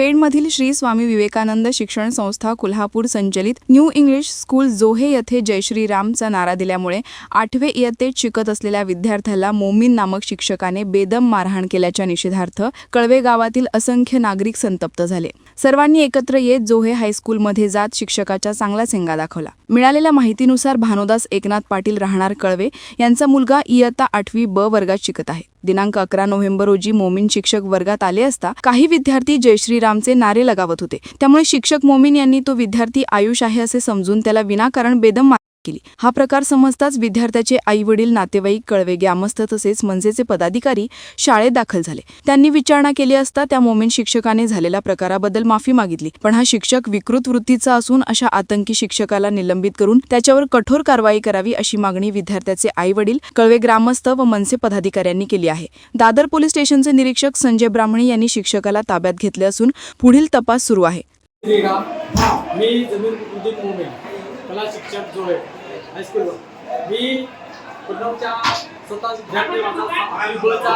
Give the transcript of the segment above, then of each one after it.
पेणमधील श्री स्वामी विवेकानंद शिक्षण संस्था कोल्हापूर संचलित न्यू इंग्लिश स्कूल जोहे येथे जयश्री रामचा नारा दिल्यामुळे आठवे इयत्तेत शिकत असलेल्या विद्यार्थ्याला मोमीन नामक शिक्षकाने बेदम मारहाण केल्याच्या निषेधार्थ कळवे गावातील असंख्य नागरिक संतप्त झाले. सर्वांनी एकत्र येत जोहे हायस्कूलमध्ये जात शिक्षकाच्या चांगला सेंगा दाखवला. मिळालेल्या माहितीनुसार भानुदास एकनाथ पाटील राहणार कळवे यांचा मुलगा इयत्ता आठवी ब वर्गात शिकत आहे. दिनांक अकरा नोव्हेंबर रोजी मोमीन शिक्षक वर्गात आले असता काही विद्यार्थी जयश्रीराम रामचे नारे लगावत होते. त्यामुळे शिक्षक मोमीन यांनी तो विद्यार्थी आयुष आहे असे समजून त्याला विनाकारण बेदम केली. हा प्रकार समजताच विद्यार्थ्याचे आई वडील नातेवाईक कळवे ग्रामस्थ तसेच मनसेचे पदाधिकारी शाळेत दाखल झाले. त्यांनी विचारणा केली असता त्या मोमेंट शिक्षकाने झालेल्या प्रकाराबद्दल माफी मागितली. पण हा शिक्षक विकृत वृत्तीचा असून अशा आतंकी शिक्षकाला निलंबित करून त्याच्यावर कठोर कारवाई करावी अशी मागणी विद्यार्थ्याचे आई वडील कळवे ग्रामस्थ व मनसे पदाधिकाऱ्यांनी केली आहे. दादर पोलीस स्टेशनचे निरीक्षक संजय ब्राह्मणी यांनी शिक्षकाला ताब्यात घेतले असून पुढील तपास सुरू आहे. मी जमीन उदित मोमे शिक्षक जो आहे हायस्कूलवर मी प्रणवच्या स्वतः विद्यार्थी माझा अनुभवचा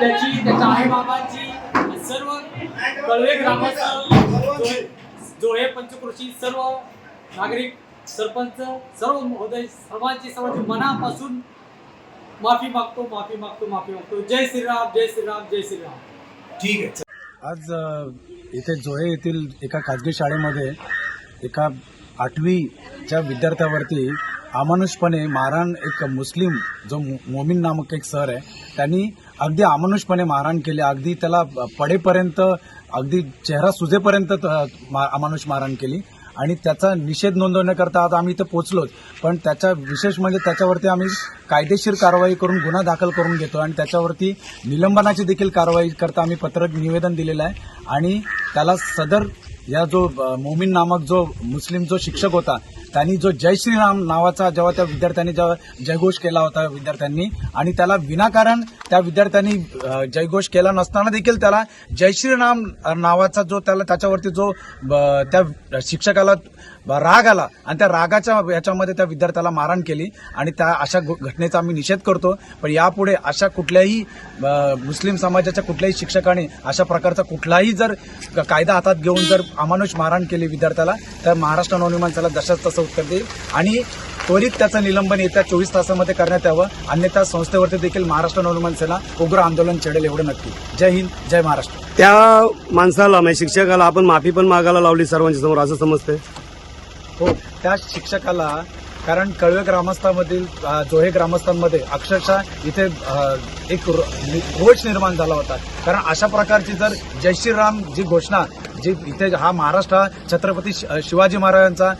त्याची त्याच्या आईबाबांची सर्व कळवे ग्रामस्थ जोहे जोहे पंचकृषी सर्व नागरिक सरपंच सर्व महोदय सर्वांची सर्वांची मनापासून माफी मागतो माफी मागतो माफी मागतो. जय श्रीराम जय श्रीराम जय श्रीराम. आज अ, इथे जोहे येथील एका खाजगी शाळेमध्ये एका आठवीच्या विद्यार्थ्यावरती अमानुषपणे मारहाण एक मुस्लिम जो मोमीन नामक एक सर आहे त्यांनी अगदी अमानुषपणे मारहाण केली. अगदी त्याला पडेपर्यंत अगदी चेहरा सुजेपर्यंत त- मा- अमानुष मारहाण केली. आणि त्याचा निषेध नोंदवण्याकरता आज आम्ही इथं पोचलोच. पण त्याच्या विशेष म्हणजे त्याच्यावरती आम्ही कायदेशीर कारवाई करून गुन्हा दाखल करून घेतो. आणि त्याच्यावरती निलंबनाची देखील कारवाई करता आम्ही पत्रक निवेदन दिलेलं आहे. आणि त्याला सदर या जो मोमीन नामक जो मुस्लिम जो शिक्षक होता त्यांनी जो जय श्रीराम नावाचा जेव्हा त्या विद्यार्थ्यांनी जेव्हा जयघोष केला होता विद्यार्थ्यांनी आणि त्याला विनाकारण त्या विद्यार्थ्यांनी जयघोष केला नसताना देखील त्याला जय श्रीराम नावाचा जो त्याला त्याच्यावरती जो ब- त्या शिक्षकाला राग आला. आणि त्या रागाच्या याच्यामध्ये त्या विद्यार्थ्याला मारहाण केली आणि त्या अशा घटनेचा आम्ही निषेध करतो. पण यापुढे अशा कुठल्याही मुस्लिम समाजाच्या कुठल्याही शिक्षकाने अशा प्रकारचा कुठलाही जर कायदा हातात घेऊन जर अमानुष मारहाण केली विद्यार्थ्याला तर महाराष्ट्र नवनिर्माण त्याला जशाच तसं उत्तर देईल. आणि त्वरित त्याचं निलंबन येत्या चोवीस तासामध्ये करण्यात यावं. अन्यथा संस्थेवरती देखील महाराष्ट्र नवनिर्माण सेना उग्र आंदोलन छेडेल एवढं नक्की. जय हिंद जय महाराष्ट्र. त्या माणसाला म्हणजे शिक्षकाला आपण माफी पण मागायला लावली सर्वांच्या समोर असं समजतंय? हो त्या शिक्षकाला कारण कळवे ग्रामस्थांमधील जोहे ग्रामस्थांमध्ये अक्षरशः इथे एक रोष निर्माण झाला होता. कारण अशा प्रकारची जर जय श्रीराम जी घोषणा जे इथे हा महाराष्ट्र हा छत्रपती शि- शिवाजी महाराजांचा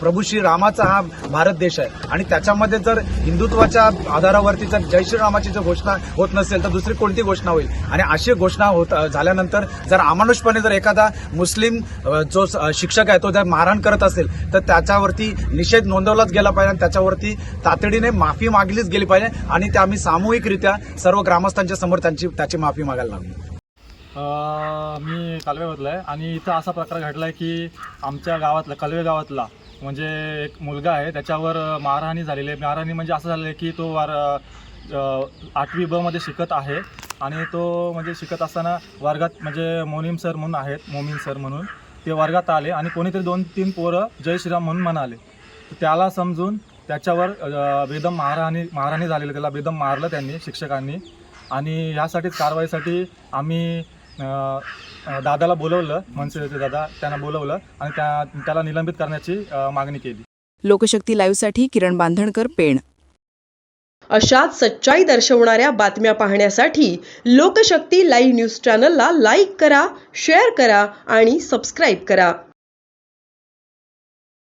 प्रभू श्री रामाचा हा भारत देश आहे. आणि त्याच्यामध्ये जर हिंदुत्वाच्या आधारावरती जर जय श्रीरामाची जर घोषणा होत नसेल तर दुसरी कोणती घोषणा होईल? आणि अशी घोषणा होत झाल्यानंतर जर अमानुषपणे जर एखादा मुस्लिम जो स- शिक्षक आहे तो जर मारहाण करत असेल तर त्याच्यावरती निषेध नोंदवलाच गेला पाहिजे आणि त्याच्यावरती तातडीने माफी मागलीच गेली पाहिजे आणि ते आम्ही सामूहिकरित्या सर्व ग्रामस्थांच्या समोर त्यांची त्याची माफी मागायला लागलो. मी कालव्यामधला आहे आणि इथं असा प्रकार घडला आहे की आमच्या गावातला कलवे गावातला म्हणजे एक मुलगा आहे त्याच्यावर मारहाणी झालेली आहे. मारहाणी म्हणजे असं झालं आहे की तो वार आठवी ब मध्ये शिकत आहे आणि तो म्हणजे शिकत असताना वर्गात म्हणजे मोनीम सर म्हणून आहेत मोमीन सर म्हणून ते वर्गात आले आणि कोणीतरी दोन तीन पोरं जय श्रीराम म्हणून म्हणाले. त्याला समजून त्याच्यावर बेदम मारहाणी मारहाणी झालेली त्याला बेदम मारलं त्यांनी शिक्षकांनी. आणि ह्यासाठीच कारवाईसाठी आम्ही दादाला बोलवलं मनसेचे दादा त्यांना बोलवलं आणि त्या त्याला निलंबित करण्याची मागणी केली. लोकशक्ती लाईव्हसाठी किरण बांधणकर पेण. अशाच सच्चाई दर्शवणाऱ्या बातम्या पाहण्यासाठी लोकशक्ती लाईव्ह न्यूज चॅनलला लाईक करा शेअर करा आणि सबस्क्राईब करा.